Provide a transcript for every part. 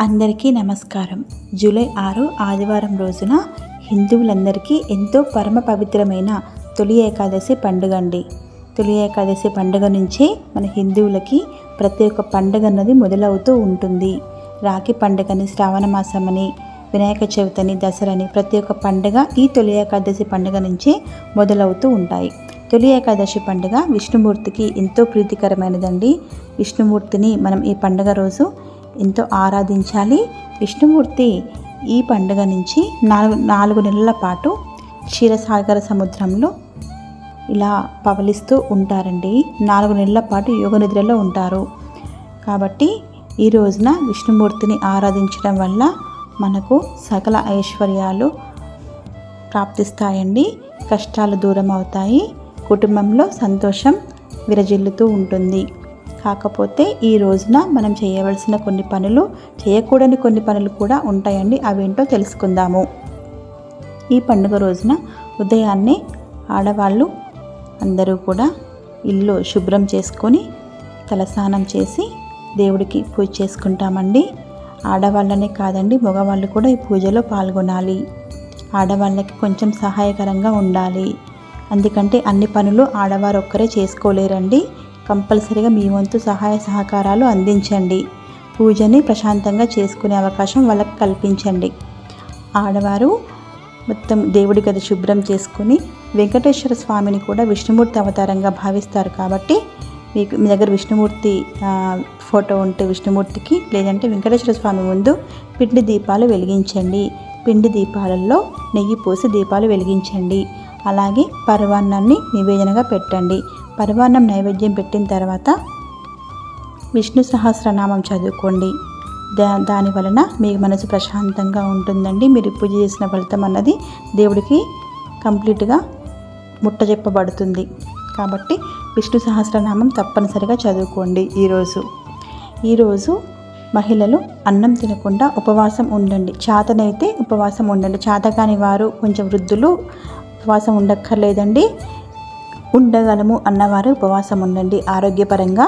అందరికీ నమస్కారం. జూలై ఆరు ఆదివారం రోజున హిందువులందరికీ ఎంతో పరమ పవిత్రమైన తొలి ఏకాదశి పండుగ అండి. తొలి ఏకాదశి పండుగ నుంచే మన హిందువులకి ప్రతి ఒక్క పండుగ అన్నది మొదలవుతూ ఉంటుంది. రాఖీ పండుగని శ్రావణ మాసమని వినాయక చవితిని దసరని ప్రతి ఒక్క పండుగ ఈ తొలి ఏకాదశి పండుగ నుంచే మొదలవుతూ ఉంటాయి. తొలి ఏకాదశి పండుగ విష్ణుమూర్తికి ఎంతో ప్రీతికరమైనదండి. విష్ణుమూర్తిని మనం ఈ పండుగ రోజు ఎంతో ఆరాధించాలి. విష్ణుమూర్తి ఈ పండుగ నుంచి నాలుగు నాలుగు నెలల పాటు క్షీరసాగర సముద్రంలో ఇలా పవలిస్తూ ఉంటారండి. నాలుగు నెలల పాటు యోగ నిద్రలో ఉంటారు. కాబట్టి ఈ రోజున విష్ణుమూర్తిని ఆరాధించడం వల్ల మనకు సకల ఐశ్వర్యాలు ప్రాప్తిస్తాయండి. కష్టాలు దూరం అవుతాయి కుటుంబంలో సంతోషం విరజిల్లుతూ ఉంటుంది. కాకపోతే ఈ రోజున మనం చేయవలసిన కొన్ని పనులు చేయకూడని కొన్ని పనులు కూడా ఉంటాయండి. అవేంటో తెలుసుకుందాము. ఈ పండుగ రోజున ఉదయాన్నే ఆడవాళ్ళు అందరూ కూడా ఇల్లు శుభ్రం చేసుకొని తలస్నానం చేసి దేవుడికి పూజ చేసుకుంటామండి. ఆడవాళ్ళనే కాదండి మగవాళ్ళు కూడా ఈ పూజలో పాల్గొనాలి. ఆడవాళ్ళకి కొంచెం సహాయకరంగా ఉండాలి. అందుకంటే అన్ని పనులు ఆడవారు ఒక్కరే చేసుకోలేరండి. కంపల్సరీగా మీ వంతు సహాయ సహకారాలు అందించండి. పూజని ప్రశాంతంగా చేసుకునే అవకాశం వాళ్ళకి కల్పించండి. ఆడవారు మొత్తం దేవుడి గది శుభ్రం చేసుకుని వెంకటేశ్వర స్వామిని కూడా విష్ణుమూర్తి అవతారంగా భావిస్తారు కాబట్టి మీకు మీ దగ్గర విష్ణుమూర్తి ఫోటో ఉంటే విష్ణుమూర్తికి లేదంటే వెంకటేశ్వర స్వామి ముందు పిండి దీపాలు వెలిగించండి. పిండి దీపాలలో నెయ్యి పోసి దీపాలు వెలిగించండి. అలాగే పర్వాన్నాన్ని నివేదనగా పెట్టండి. పరవాన్నం నైవేద్యం పెట్టిన తర్వాత విష్ణు సహస్రనామం చదువుకోండి. దా దాని వలన మీ మనసు ప్రశాంతంగా ఉంటుందండి. మీరు పూజ చేసిన ఫలితం అన్నది దేవుడికి కంప్లీట్గా ముట్టజెప్పబడుతుంది కాబట్టి విష్ణు సహస్రనామం తప్పనిసరిగా చదువుకోండి ఈరోజు. ఈరోజు మహిళలు అన్నం తినకుండా ఉపవాసం ఉండండి. చేతనైతే ఉపవాసం ఉండండి. చేతకాని వారు కొంచెం వృద్ధులు ఉపవాసం ఉండక్కర్లేదండి. ఉండగలము అన్నవారు ఉపవాసం ఉండండి ఆరోగ్యపరంగా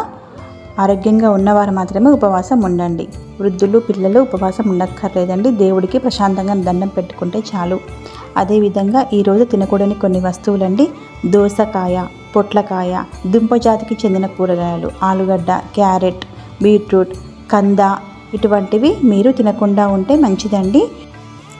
ఆరోగ్యంగా ఉన్నవారు మాత్రమే ఉపవాసం ఉండండి వృద్ధులు పిల్లలు ఉపవాసం ఉండక్కర్లేదండి దేవుడికి ప్రశాంతంగా దండం పెట్టుకుంటే చాలు. అదేవిధంగా ఈరోజు తినకూడని కొన్ని వస్తువులండి. దోసకాయ పొట్లకాయ దుంప జాతికి చెందిన కూరగాయలు ఆలుగడ్డ క్యారెట్ బీట్రూట్ కంద ఇటువంటివి మీరు తినకుండా ఉంటే మంచిదండి.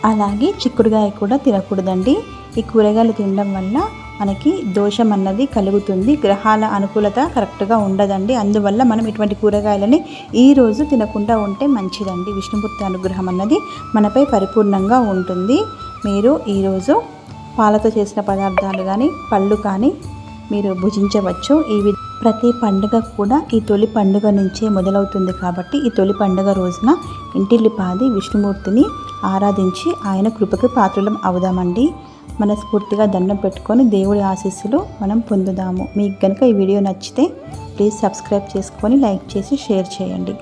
అలాగే చిక్కుడుగాయ కూడా తినకూడదండి. ఈ కూరగాయలు తినడం వల్ల మనకి దోషం అన్నది కలుగుతుంది. గ్రహాల అనుకూలత కరెక్ట్గా ఉండదండి. అందువల్ల మనం ఇటువంటి కూరగాయలని ఈ రోజు తినకుండా ఉంటే మంచిదండి. విష్ణుమూర్తి అనుగ్రహం అన్నది మనపై పరిపూర్ణంగా ఉంటుంది. మీరు ఈరోజు పాలతో చేసిన పదార్థాలు కానీ పళ్ళు కానీ మీరు భుజించవచ్చు. ఈ ప్రతి పండుగ కూడా ఈ తొలి పండుగ నుంచే మొదలవుతుంది కాబట్టి ఈ తొలి పండుగ రోజున ఇంటిల్లిపాది విష్ణుమూర్తిని ఆరాధించి ఆయన కృపకి పాత్రలం అవుదామండి. మనస్ఫూర్తిగా దండం పెట్టుకొని దేవుడి ఆశీస్సులు మనం పొందుదాము. మీకు కనుక ఈ వీడియో నచ్చితే ప్లీజ్ సబ్స్క్రైబ్ చేసుకొని లైక్ చేసి షేర్ చేయండి.